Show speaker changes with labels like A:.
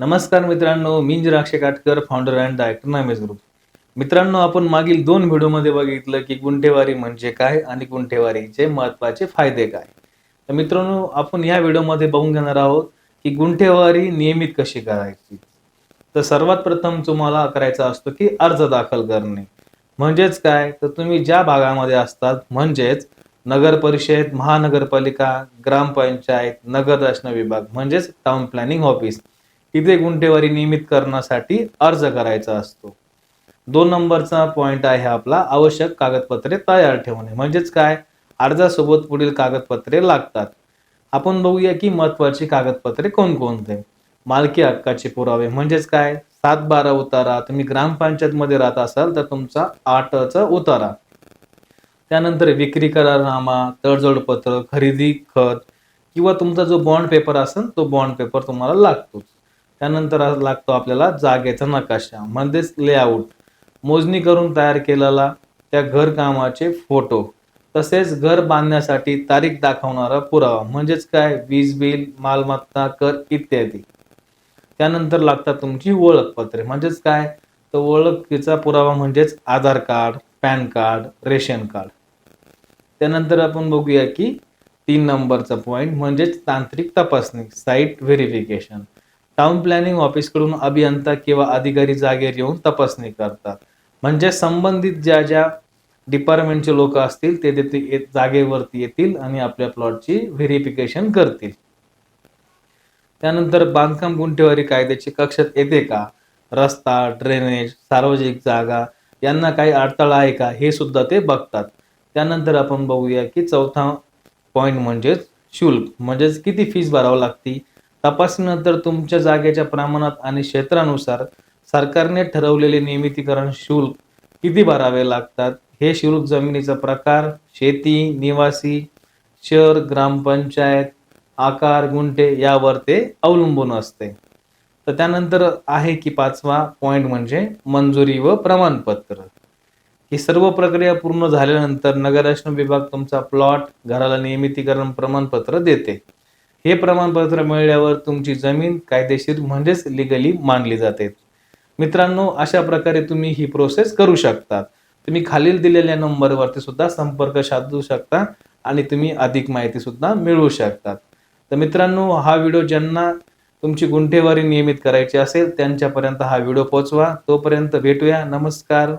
A: नमस्कार मित्रांनो मी Jiraksh Katkar founder and director नामेज group मित्रांनो आपण मागील दोन व्हिडिओमध्ये बघितलं की गुंठेवारी म्हणजे काय आणि गुंठेवारीचे महत्त्वाचे फायदे काय. तर मित्रांनो आपण या व्हिडिओमध्ये बघून घेणार आहोत की गुंठेवारी नियमित कशी करायची. तर सर्वात प्रथम तुम्हाला करायचा असतो की अर्ज दाखल करणे. म्हणजेच काय? तर तुम्ही ज्या भागामध्ये असतात म्हणजेच नगर परिषद महानगरपालिका ग्रामपंचायत नगर रचना विभाग म्हणजेच टाउन प्लॅनिंग ऑफिस तिथे गुंठेवारी नियमित करण्यासाठी अर्ज करायचा असतो. दोन नंबरचा पॉइंट आहे आपला आवश्यक कागदपत्रे तयार ठेवणे. म्हणजेच काय? अर्जासोबत पुढील कागदपत्रे लागतात. आपण बघूया की महत्वाची कागदपत्रे कोणकोणते? मालकी हक्काचे पुरावे. म्हणजेच काय? सात बारा उतारा. तुम्ही ग्रामपंचायत मध्ये राहत असाल तर तुमचा आठचा उतारा. त्यानंतर विक्री करारनामा तडजोडपत्र खरेदी खत किंवा तुमचा जो बॉन्ड पेपर असेल तो बॉन्ड पेपर तुम्हाला लागतोच. त्यानंतर लागतो आपल्याला जागेचा नकाशा म्हणजेच लेआउट मोजणी करून तयार केलेला त्या घरकामाचे फोटो तसेच घर बांधण्यासाठी तारीख दाखवणारा पुरावा म्हणजेच काय? वीज बिल मालमत्ता कर इत्यादी. त्यानंतर लागतात तुमची ओळखपत्रे म्हणजेच काय? तर ओळखीचा पुरावा म्हणजेच Aadhaar card PAN card ration card. त्यानंतर आपण बघूया की तीन नंबरचा पॉईंट म्हणजेच तांत्रिक तपासणी साईट व्हेरिफिकेशन टाउन प्लॅनिंग ऑफिसकडून अभियंता किंवा अधिकारी जागेवर येऊन तपासणी करतात. म्हणजे संबंधित ज्या ज्या डिपार्टमेंटचे लोक असतील ते तिथे जागेवरती येतील आणि आपल्या प्लॉटची व्हेरिफिकेशन करतील. त्यानंतर बांधकाम गुंठेवारी कायद्याची कक्षात येते का? रस्ता ड्रेनेज सार्वजनिक जागा यांना काही अडथळा आहे का? हे सुद्धा ते बघतात. त्यानंतर आपण बघूया की चौथा पॉईंट म्हणजेच शुल्क. म्हणजेच किती फीज भरावं लागती? तपासणीनंतर तुमच्या जागेच्या प्रमाणात आणि क्षेत्रानुसार सरकारने ठरवलेले नियमितीकरण शुल्क किती भरावे लागतात? हे शुल्क जमिनीचा प्रकार शेती निवासी शहर ग्रामपंचायत आकार गुंठे यावर ते अवलंबून असते. तर त्यानंतर आहे की पाचवा पॉईंट म्हणजे मंजुरी व प्रमाणपत्र. ही सर्व प्रक्रिया पूर्ण झाल्यानंतर नगररचना विभाग तुमचा प्लॉट घराला नियमितीकरण प्रमाणपत्र देते. हे प्रमाणपत्र मिळाल्यावर तुमची जमीन कायदेशीर म्हणजेच लिगली मानली जाते. मित्रांनो अशा प्रकारे तुम्ही ही प्रोसेस करू शकता. तुम्ही खालील दिलेल्या नंबरवरती सुद्धा संपर्क साधू शकता आणि तुम्ही अधिक माहिती सुद्धा मिळवू शकतात तर मित्रांनो हा व्हिडिओ ज्यांना तुमची गुंठेवारी नियमित करायची असेल त्यांच्यापर्यंत हा व्हिडिओ पोहोचवा. तोपर्यंत भेटूया. नमस्कार.